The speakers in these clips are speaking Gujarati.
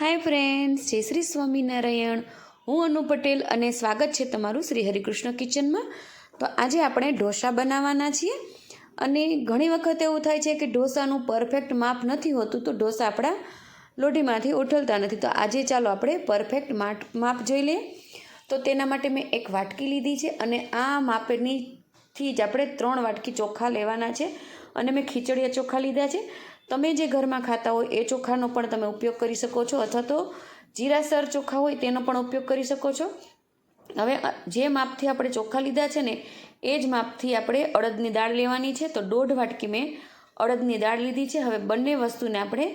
હાય ફ્રેન્ડ્સ જય શ્રી સ્વામિનારાયણ. હું અનુ પટેલ અને સ્વાગત છે તમારું શ્રી હરિકૃષ્ણ કિચનમાં. તો આજે આપણે ઢોસા બનાવવાના છીએ. અને ઘણી વખત એવું થાય છે કે ઢોસાનું પરફેક્ટ માપ નથી હોતું તો ઢોસા આપણા લોઢીમાંથી ઉઠલતા નથી. તો આજે ચાલો આપણે પરફેક્ટ માપ જોઈ લઈએ. તો તેના માટે મેં એક વાટકી લીધી છે અને આ માપની થી જ આપણે ત્રણ વાટકી ચોખા લેવાના છે. અને મેં ખીચડીયા ચોખા લીધા છે. તમે જે ઘરમાં ખાતા હોય એ ચોખાનો પણ તમે ઉપયોગ કરી શકો છો અથવા તો જીરાસર ચોખા હોય તેનો પણ ઉપયોગ કરી શકો છો. હવે જે માપથી આપણે ચોખા લીધા છે ને, એ જ માપથી આપણે અડદની દાળ લેવાની છે. તો દોઢ વાટકી મેં અડદની દાળ લીધી છે. હવે બંને વસ્તુને આપણે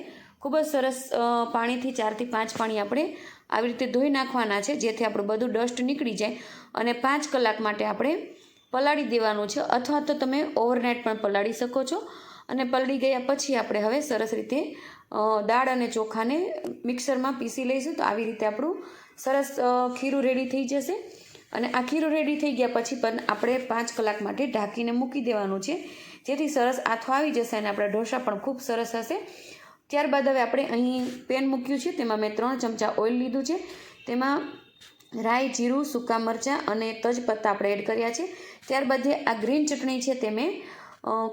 ખૂબ જ સરસ પાણીથી ચારથી પાંચ પાણી આપણે આવી રીતે ધોઈ નાખવાના છે, જેથી આપણું બધું ડસ્ટ નીકળી જાય અને પાંચ કલાક માટે આપણે પલાળી દેવાનું છે અથવા તો તમે ઓવરનાઇટ પણ પલાળી શકો છો. અને પલળી ગયા પછી આપણે હવે સરસ રીતે દાળ અને ચોખાને મિક્સરમાં પીસી લઈશું તો આવી રીતે આપણું સરસ ખીરું રેડી થઈ જશે. અને આ ખીરું રેડી થઈ ગયા પછી પણ આપણે પાંચ કલાક માટે ઢાંકીને મૂકી દેવાનું છે. જેથી સરસ આથો આવી જશે અને આપણા ઢોસા પણ ખૂબ સરસ હશે. ત્યારબાદ હવે આપણે અહીં પેન મૂક્યું છે. તેમાં મેં ત્રણ ચમચા ઓઇલ લીધું છે. તેમાં રાઈ, જીરું, સૂકા મરચાં અને તજપત્તા આપણે એડ કર્યા છે. ત્યારબાદ જે આ ગ્રીન ચટણી છે તે મેં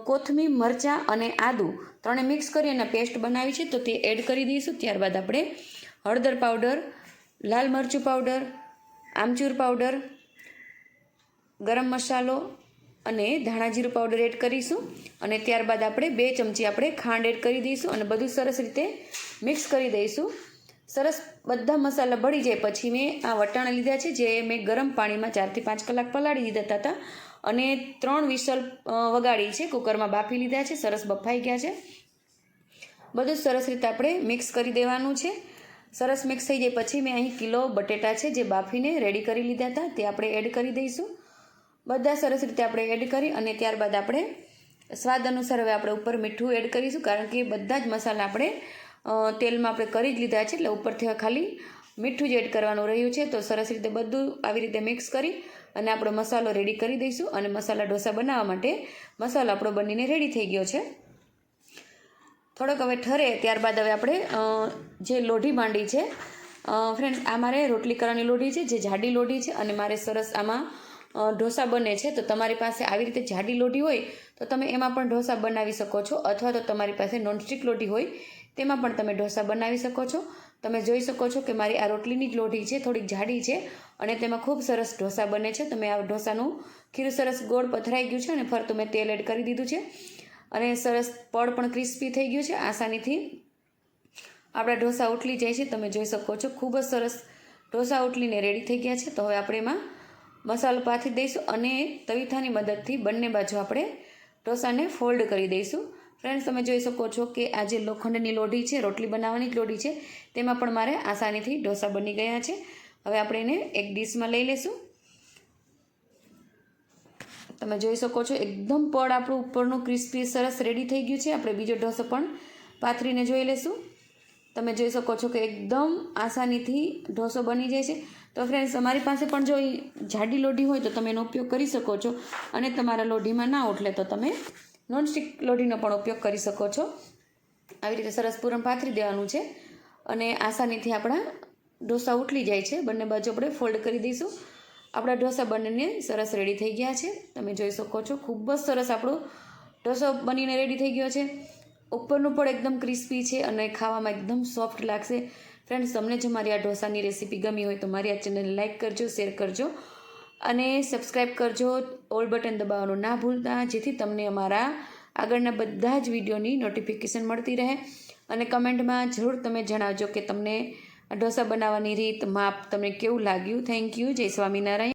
કોથમીર, મરચાં અને આદું ત્રણે મિક્સ કરી અને પેસ્ટ બનાવી છે તો તે એડ કરી દઈશું. ત્યારબાદ આપણે હળદર પાવડર, લાલ મરચું પાવડર, આમચૂર પાવડર, ગરમ મસાલો અને ધાણા જીરું પાવડર એડ કરીશું. અને ત્યારબાદ આપણે બે ચમચી આપણે ખાંડ એડ કરી દઈશું અને બધું સરસ રીતે મિક્સ કરી દઈશું. સરસ બધા મસાલા બળી જાય. પછી મેં આ વટાણા લીધા છે, જે મેં ગરમ પાણીમાં ચારથી પાંચ કલાક પલાળી દીધા હતા અને ત્રણ વિસલ વગાડી છે, કુકરમાં બાફી લીધા છે, સરસ બફાઈ ગયા છે. બધું સરસ રીતે આપણે મિક્સ કરી દેવાનું છે. સરસ મિક્સ થઈ જાય પછી મેં અહીં કિલો બટેટા છે, જે બાફીને રેડી કરી લીધા હતા તે આપણે એડ કરી દઈશું. બધા સરસ રીતે આપણે એડ કરી અને ત્યારબાદ આપણે સ્વાદ અનુસાર હવે આપણે ઉપર મીઠું એડ કરીશું, કારણ કે બધા જ મસાલા આપણે તેલમાં આપણે કરી જ લીધા છે એટલે ઉપરથી ખાલી મીઠું જ એડ કરવાનું રહ્યું છે. તો સરસ રીતે બધું આવી રીતે મિક્સ કરી અને આપણો મસાલો રેડી કરી દઈશું અને મસાલા ઢોસા બનાવવા માટે મસાલો આપણો બનીને રેડી થઈ ગયો છે. થોડોક હવે ઠરે ત્યારબાદ હવે આપણે જે લોઢી માંડી છે ફ્રેન્ડ્સ આ મારે રોટલી કરવાની લોઢી છે, જે જાડી લોઢી છે અને મારે સરસ આમાં ઢોસા બને છે, તો તમારી પાસે આવી રીતે જાડી લોઢી હોય, તો તમે એમાં પણ ઢોસા બનાવી શકો છો, અથવા તો તમારી પાસે નોનસ્ટિક લોઢી હોય, તેમાં પણ તમે ઢોસા બનાવી શકો છો. તમે જોઈ શકો છો કે મારી આ રોટલીની જ લોઢી છે, થોડીક જાડી છે, અને તેમાં ખૂબ સરસ ઢોસા બને છે. તમે આ ઢોસાનું ખીરું સરસ ગોળ પથરાઈ ગયું છે, અને ફરતું મેં તેલ એડ કરી દીધું છે. અને સરસ પડ પણ ક્રિસ્પી થઈ ગયું છે, આસાનીથી. આપણા ઢોસા ઉઠલી જાય છે, તમે જોઈ શકો છો. ખૂબ જ સરસ ઢોસા ઉઠલીને રેડી થઈ ગયા છે, તો હવે આપણે એમાં મસાલો પાથરી દઈશું અને તવીથાની મદદથી બંને બાજુ આપણે ઢોસાને ફોલ્ડ કરી દઈશું. ફ્રેન્ડ્સ તમે જોઈ શકો છો કે આ જે લોખંડની લોઢી છે, રોટલી બનાવવાની જ લોઢી છે, તેમાં પણ મારે આસાનીથી ઢોસા બની ગયા છે. હવે આપણે એને એક ડીશમાં લઈ લઈશું તમે જોઈ શકો છો એકદમ પડ આપણું ઉપરનું ક્રિસ્પી સરસ રેડી થઈ ગયું છે. આપણે બીજો ઢોસો પણ પાથરીને જોઈ લઈશું તમે જોઈ શકો છો કે એકદમ આસાનીથી ઢોસો બની જાય છે. તો ફ્રેન્ડ્સ તમારી પાસે પણ જો જાડી લોઢી હોય તો તમે એનો ઉપયોગ કરી શકો છો. અને તમારા લોઢીમાં ના ઉઠલે તો તમે નોનસ્ટિક લોઢીનો પણ ઉપયોગ કરી શકો છો. આવી રીતે સરસ પૂરણ પાથરી દેવાનું છે. અને આસાનીથી આપણા ઢોસા ઉઠલી જાય છે. બંને બાજુ આપણે ફોલ્ડ કરી દઈશું. આપણા ઢોસા બંનેને સરસ રેડી થઈ ગયા છે. તમે જોઈ શકો છો, ખૂબ જ સરસ આપણો ઢોસો બનીને રેડી થઈ ગયો છે. ઉપરનું પણ એકદમ ક્રિસ્પી છે અને ખાવામાં એકદમ સોફ્ટ લાગશે. ફ્રેન્ડ્સ તમને જો મારી આ ઢોસાની રેસીપી ગમી હોય તો મારી આ ચેનલને લાઇક કરજો શેર કરજો અને સબસ્ક્રાઈબ કરજો ઓલ બટન દબાવવાનું ના ભૂલતા, જેથી તમને અમારા આગળના બધા જ વિડીયોની નોટિફિકેશન મળતી રહે. અને કમેન્ટમાં જરૂર તમે જણાવજો કે તમને ઢોસા બનાવવાની રીત, માપ તમને કેવું લાગ્યું? થેન્ક યુ જય સ્વામિનારાયણ.